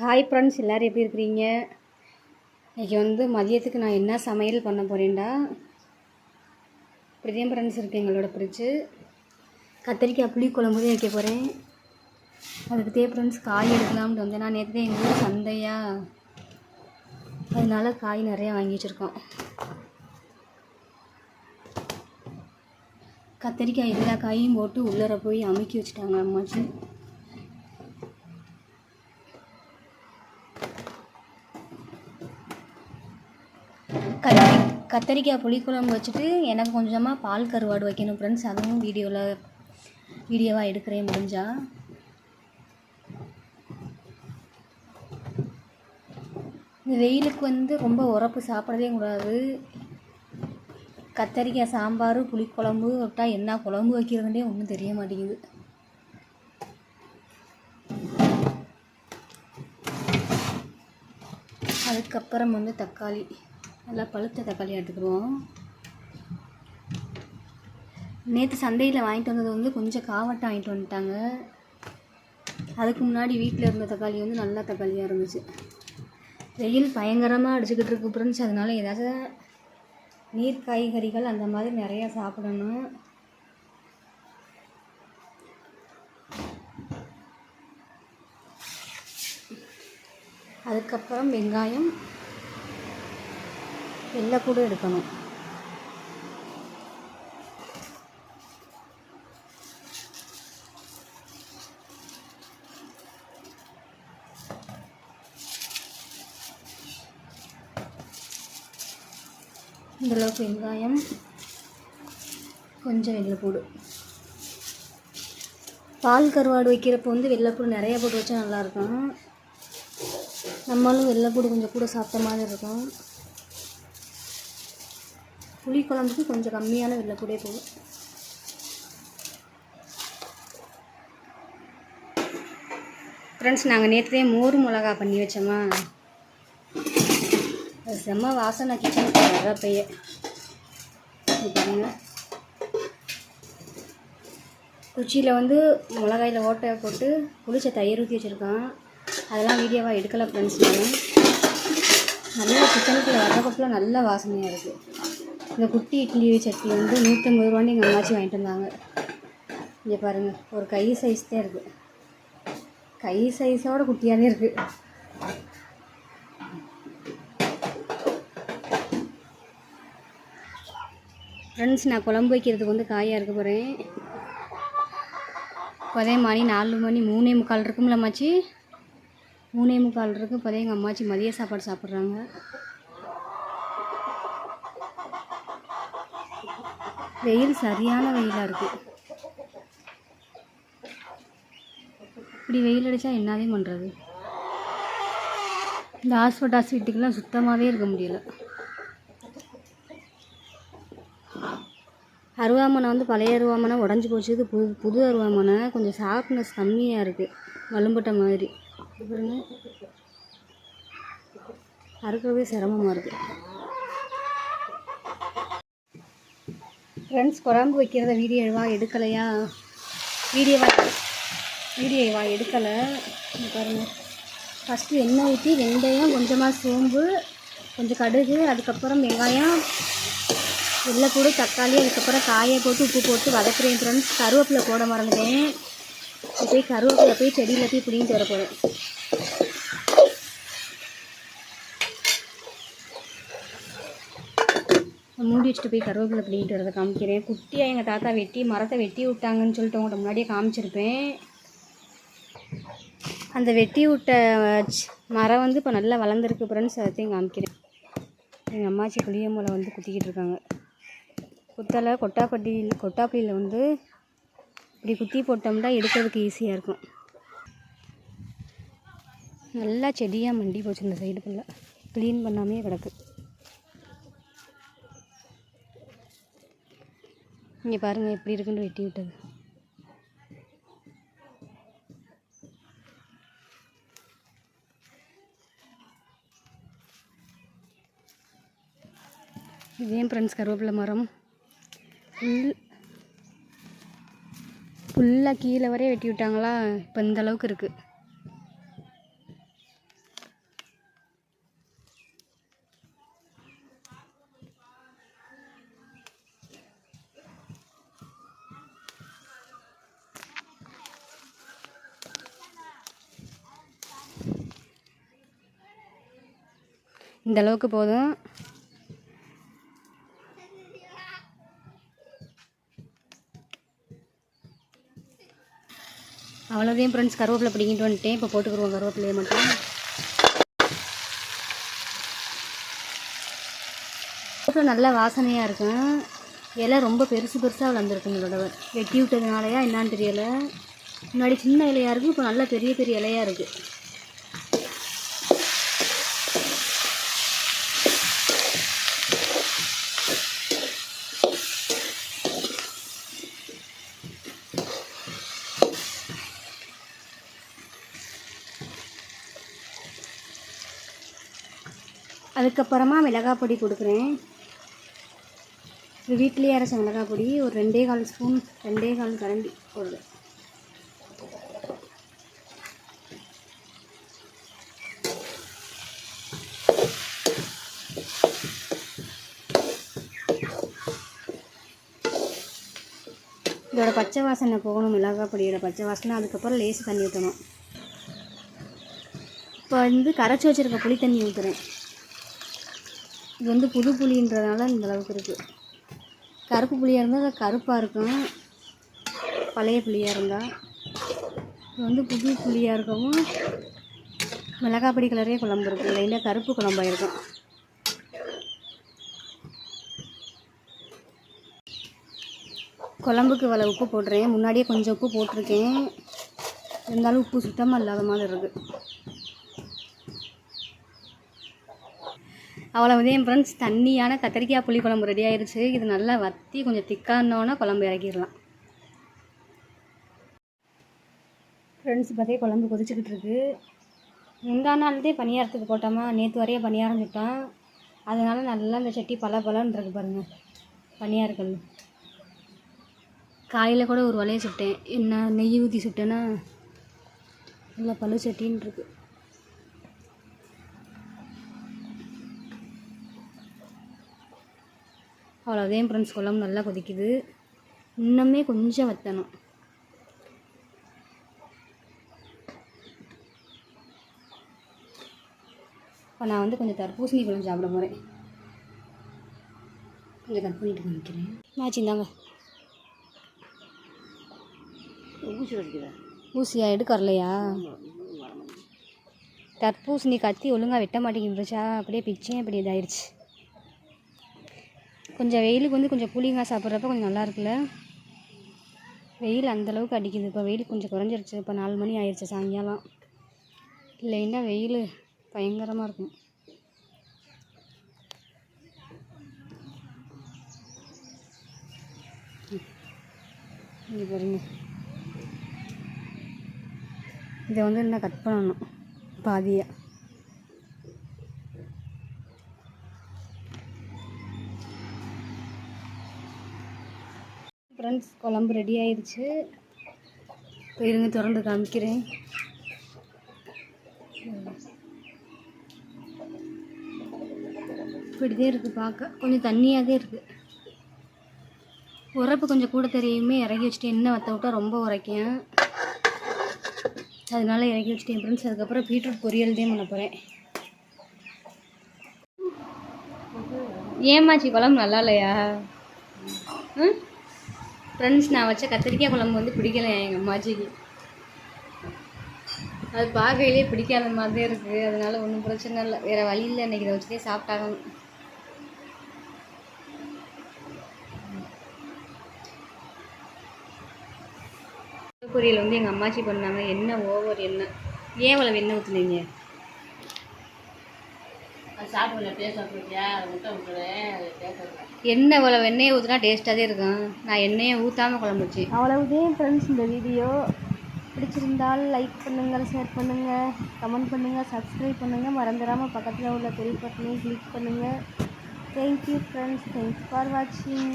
Hi friends எல்லோரும் எப்படி இருக்கிறீங்க? இன்றைக்கி வந்து மதியத்துக்கு நான் என்ன சமையல் பண்ண போகிறேன்டா இப்படிதான் ஃப்ரெண்ட்ஸ் இருக்குது எங்களோட ஃப்ரிட்ஜு கத்திரிக்காய் புளி குழம்பு தான் வைக்க போகிறேன் அதுக்கு தே ஃப்ரெண்ட்ஸ் காய் எடுக்கலாம்னு வந்தேன். நான் நேற்று எங்கள் ஊர் சந்தையா. அதனால காய் நிறையா வாங்கி வச்சுருக்கோம். கத்திரிக்காய் எல்லா காயும் போட்டு உள்ளர போய் அமுக்கி வச்சுட்டாங்க அம்மாச்சி. கத்திரிக்காய் புளிக்குழம்பு வச்சுட்டு எனக்கு கொஞ்சமாக பால் கருவாடு வைக்கணும் ஃப்ரெண்ட்ஸ் அதுவும் வீடியோவில் வீடியோவாக எடுக்கிறேன் முடிஞ்சால் இந்த வெயிலுக்கு வந்து ரொம்ப உரப்பு சாப்பிடவே கூடாது. கத்தரிக்காய் சாம்பார் புளிக்குழம்பு விட்டால் என்ன குழம்பு வைக்கிறதுனே ஒன்றும் தெரிய மாட்டேங்குது. அதுக்கப்புறம் வந்து தக்காளி. நல்லா பழுத்த தக்காளி எடுத்துக்கிடுவோம் நேற்று சந்தையில் வாங்கிட்டு வந்தது வந்து கொஞ்சம் காவட்டை வாங்கிட்டு வந்துட்டாங்க. அதுக்கு முன்னாடி வீட்டில் இருந்த தக்காளி வந்து நல்ல தக்காளியாக இருந்துச்சு. வெயில் பயங்கரமாக அடிச்சுக்கிட்டு இருக்கு ஃப்ரெண்ட்ஸ். அதனால ஏதாவது நீர் காய்கறிகள் அந்த மாதிரி நிறையா சாப்பிடணும். அதுக்கப்புறம் வெங்காயம் வெள்ளைப்பூடு எடுக்கணும். இந்தளவுக்கு வெங்காயம் கொஞ்சம் வெள்ளைப்பூடு. பால் கருவாடு வைக்கிறப்போ வந்து வெள்ளைப்பூடு நிறைய போட்டு வச்சா நல்லாயிருக்கும் நம்மளும் வெள்ளைப்பூடு கொஞ்சம் கூட சாப்பிட்ட மாதிரி இருக்கும். புளி குழம்புக்கு கொஞ்சம் கம்மியான வெள்ளைப்பூடே போதும். ஃப்ரெண்ட்ஸ் நாங்கள் நேற்றுதே மோர் மிளகா பண்ணி வச்சோமா. அது செம்ம வாசனை கிச்சனுக்கு வர்றப்பையே இது குச்சியில் வந்து மிளகாயில் ஓட்டை போட்டு புளிச்ச தயிர் ஊற்றி வச்சுருக்கான். அதெல்லாம் வீடியோவாக எடுக்கலை ஃப்ரெண்ட்ஸ் நான். நல்லா கிச்சனுக்குள்ளே வர்றப்பெல்லாம் நல்ல வாசனையாக இருக்குது இந்த குட்டி இட்லி சட்னி வந்து நூற்றம்பது ரூபான்னு எங்கள் அம்மாச்சி வாங்கிட்டு வந்தாங்க. இங்கே பாருங்கள் ஒரு கை சைஸ் தான் இருக்குது கை சைஸோட குட்டியாகவே இருக்குது ஃப்ரெண்ட்ஸ் நான் குழம்பு வைக்கிறதுக்கு வந்து காயாக இருக்க போகிறேன் இப்போதே மணி நாலு மணி மூணே முக்கால் இருக்கும்ல அம்மாச்சி? மூணே முக்கால் இருக்கு இப்போதே எங்கள் அம்மாச்சி மதிய சாப்பாடு சாப்பிட்றாங்க. வெயில் சரியான வெயிலாக இருக்குது இப்படி வெயில் அடித்தா என்னதே பண்ணுறது இந்த ஹாஸ்பிட்டாஸ் வீட்டுக்கெலாம் சுத்தமாகவே இருக்க முடியல. அருவாமனை வந்து பழைய அருவாமனை உடஞ்சி போச்சு இது புது புது அருவாமனை கொஞ்சம் ஷார்ப்னஸ் கம்மியாக இருக்குது வலும்பட்ட மாதிரி. அறுக்கவே சிரமமாக இருக்குது ஃப்ரெண்ட்ஸ் குழம்பு வைக்கிறத வீடியோவா எடுக்கலையா? வீடியோவா வீடியோவா எடுக்கலை. பாருங்கள் ஃபஸ்ட்டு எண்ணெய் ஊற்றி வெந்தயம் கொஞ்சமாக சோம்பு கொஞ்சம் கடுகு அதுக்கப்புறம் வெங்காயம் வெள்ளை கூட தக்காளி அதுக்கப்புறம் காயை போட்டு உப்பு போட்டு வதக்குறேன் ஃப்ரெண்ட்ஸ் கருவேப்பிலை போட மறந்துட்டேன். இப்போ போய் கருவேப்பிலை போய் செடியில் போய் பிடிங்கிட்டு வர போகிறேன் மூடி வச்சுட்டு போய் கருவேப்பிலை பிடிங்கிட்டு வரதை காமிக்கிறேன். குட்டியாக எங்கள் தாத்தா வெட்டி மரத்தை வெட்டி விட்டாங்கன்னு சொல்லிட்டு உங்கள்கிட்ட முன்னாடியே காமிச்சிருப்பேன். அந்த வெட்டி விட்ட மரம் வந்து இப்போ நல்லா வளர்ந்துருக்கு ஃப்ரெண்ட்ஸ் அதையும் காமிக்கிறேன். எங்கள் அம்மாச்சி புளிய மூளை வந்து குத்திக்கிட்டு இருக்காங்க. குத்தலை கொட்டாப்பட்டியில் கொட்டாப்பள்ளியில் வந்து இப்படி குத்தி போட்டோம்னா எடுக்கிறதுக்கு ஈஸியாக இருக்கும். நல்லா செடியாக மண்டி போச்சு இந்த சைடு ஃபுல்லாக க்ளீன் பண்ணாமே கிடக்கு. இங்கே பாருங்கள் எப்படி இருக்குன்னு வெட்டி விட்டது. இதே ஃப்ரெண்ட்ஸ் கருவேப்பிலை மரம்? ஃபுல் ஃபுல்லாக கீழே வரைய வெட்டி விட்டாங்களா? இப்போ இந்த அளவுக்கு இருக்குது இந்த அளவுக்கு போதும். அவ்வளோதையும் ஃப்ரெண்ட்ஸ் கருவேப்பிலை பிடிங்கிட்டு வந்துட்டேன். இப்போ போட்டுக்கிடுவோம் கருவேப்பிலையை மட்டும். கருவேப்பிலை நல்லா வாசனையாக இருக்கும் இலை ரொம்ப பெருசு பெருசாக வளர்ந்துருக்கு இந்த தடவை. வெட்டி விட்டதுனாலயா என்னான்னு தெரியலை. முன்னாடி சின்ன இலையாக இருக்குது இப்போ நல்ல பெரிய பெரிய இலையாக இருக்குது அதுக்கப்புறமா மிளகாய் பொடி கொடுக்குறேன். இது வீட்டிலேயே அரைச்ச மிளகாய் பொடி ஒரு ரெண்டே கால் ஸ்பூன் ரெண்டே கால் கரண்டி போடுது இதோட பச்சை வாசனை போகணும் மிளகாய் பொடியோட பச்சை வாசனை. அதுக்கப்புறம் லேஸ் தண்ணி ஊற்றணும் இப்போ வந்து கரைச்சி வச்சுருக்க புளி தண்ணி ஊற்றுறேன் இது வந்து புது புளின்றதுனால இந்த அளவுக்கு இருக்குது கருப்பு புளியாக இருந்தால் கருப்பாக இருக்கும். பழைய புளியாக இருந்தால் இது வந்து புது புளியாக இருக்கவும் மிளகாய் பொடி கலரே குழம்பு இருக்கும். இல்லைன்னா கருப்பு குழம்பாக இருக்கும் குழம்புக்கு வள உப்பு போடுறேன் முன்னாடியே கொஞ்சம் உப்பு போட்டிருக்கேன். இருந்தாலும் உப்பு சுத்தமாக இல்லாத மாதிரி இருக்குது அவ்வளவுதான் என் ஃப்ரெண்ட்ஸ் தண்ணியான கத்திரிக்காய் புளி குழம்பு ரெடி ஆயிடுச்சு இது நல்லா வற்றி கொஞ்சம் திக்கானோன்னா குழம்பு இறக்கிடலாம். ஃப்ரெண்ட்ஸ் பார்த்தே குழம்பு கொதிச்சுக்கிட்டு இருக்கு. முந்தா நாள்தே பணியாரத்துக்கு போட்டோமா? நேற்று வரைய பணியாரம் சுட்டோம். அதனால் நல்லா இந்த சட்டி பல பலன்னு இருக்கு பாருங்கள் பணியாரக்கல் காலையில் கூட ஒரு வலையை சுட்டேன். என்ன நெய் ஊற்றி சுட்டேன்னா நல்லா பழு சட்டின்னு இருக்குது அவ்வளோதான் ஃப்ரெண்ட்ஸ் குழம்பு நல்லா கொதிக்குது. இன்னுமே கொஞ்சம் வற்றணும் இப்போ நான் வந்து கொஞ்சம் தர்பூசணி பழம் சாப்பிட போகிறேன் கொஞ்சம் கட் பண்ணிட்டு காமிக்கிறேன். மாச்சி இந்தாங்க. ஊசி வலிக்குதா ஊசியா? எடுக்க வரலையா தர்பூசணி கத்தி ஒழுங்காக வெட்ட மாட்டேங்கிருந்துச்சா அப்படியே பிச்சேன் அப்படி இதாயிருச்சு. கொஞ்சம் வெயிலுக்கு வந்து கொஞ்சம் புளிங்காய் சாப்பிட்றப்ப கொஞ்சம் நல்லா இருக்குல்ல? வெயில் அந்தளவுக்கு அடிக்குது. இப்போ வெயில் கொஞ்சம் குறைஞ்சிருச்சு. இப்போ நாலு மணி ஆயிடுச்சு சாயங்காலம். இல்லைன்னா வெயில் பயங்கரமாக இருக்கும். இங்கே பாருங்க. இதை வந்து இன்னும் கட் பண்ணணும். பாதியாக ஃப்ரெண்ட்ஸ் குழம்பு ரெடி ஆயிடுச்சு இப்போ இருங்க திறந்து காமிக்கிறேன். இப்படிதான் இருக்குது பார்க்க கொஞ்சம் தண்ணியாக தான் இருக்குது உரப்பு கொஞ்சம் கூட தெரியுமே இறக்கி வச்சுட்டு எண்ணெய் வற்ற விட்டா ரொம்ப உரைக்கும். அதனால இறக்கி வச்சுட்டேன் ஃப்ரெண்ட்ஸ். அதுக்கப்புறம் பீட்ரூட் பொரியல் தான் பண்ண போகிறேன் ஏமாச்சி குழம்பு நல்லா இல்லையா? ம்? ஃப்ரெண்ட்ஸ் நான் வச்ச கத்திரிக்காய் குழம்பு வந்து பிடிக்கல எங்கள் அம்மாச்சிக்கு அது பார்க்கையிலே பிடிக்காத மாதிரி இருக்குது அதனால ஒன்றும் பிரச்சனை இல்லை. வேறு வழி இல்லை. இன்றைக்கி இதை வச்சுட்டே சாப்பிட்டாகணும். பொரியல் வந்து எங்கள் அம்மாச்சி பண்ணாங்க. என்ன ஓவர் என்ன? ஏன் இவ்வளோ வெண்ணெய் ஊற்றுனீங்க அது சாப்பிடல. டேஸ்ட் சாப்பிட்றியா முட்டை விட்டுறேன். அது டேஸ்ட் எண்ணெய் இவ்வளோ எண்ணெயை ஊற்றினா டேஸ்ட்டாகவே இருக்கும். நான் எண்ணெயை ஊற்றாமல் குழம்பு வச்சேன் அவ்வளவுதான் ஃப்ரெண்ட்ஸ் இந்த வீடியோ பிடிச்சிருந்தால் லைக் பண்ணுங்கள் ஷேர் பண்ணுங்கள் கமெண்ட் பண்ணுங்கள் சப்ஸ்கிரைப் பண்ணுங்கள் மறந்துடாமல் பக்கத்தில் உள்ள பெரிய பட்டனையும் கிளிக் பண்ணுங்கள் தேங்க்யூ ஃப்ரெண்ட்ஸ் தேங்க்ஸ் ஃபார் வாட்சிங்